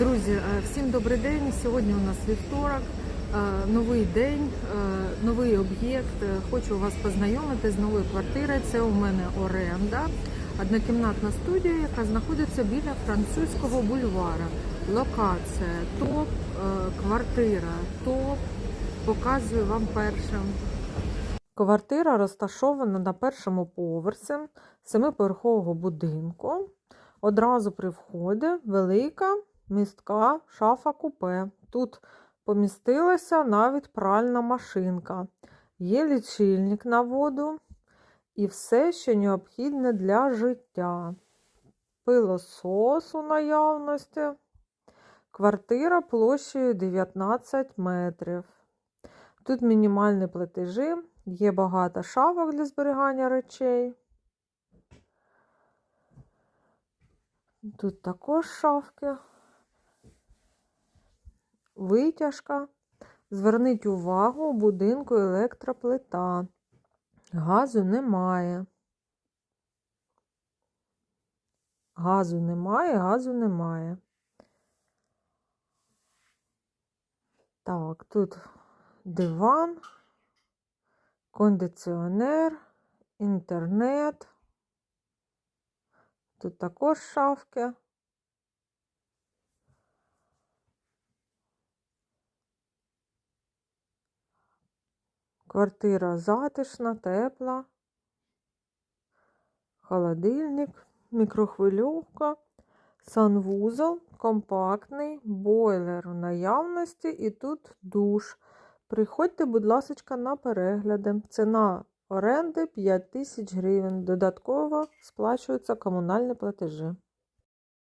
Друзі, е, всім добрий день. Сьогодні у нас вівторок, е, новий день, е, новий об'єкт. Хочу вас познайомити з новою квартирою. Це у мене оренда, однокімнатна студія, яка знаходиться біля французького бульвара. Локація топ, квартира топ. Показую вам першим. Квартира розташована на першому поверсі семиповерхового будинку. Одразу при вході велика містка шафа купе. Тут помістилася навіть пральна машинка. Є лічильник на воду і все, що необхідне для життя. Пилосос у наявності. Квартира площею 19 метрів. Тут мінімальні платежі, є багато шафок для зберігання речей. Тут також шафки. Витяжка. Зверніть увагу, у будинку електроплита. Газу немає. Газу немає, газу немає. Так, тут диван, кондиціонер, інтернет. Тут також шафки. Квартира затишна, тепла, холодильник, мікрохвильовка, санвузол, компактний, бойлер в наявності і тут душ. Приходьте, будь ласка, на перегляди. Ціна оренди 5 тисяч гривень. Додатково сплачуються комунальні платежі.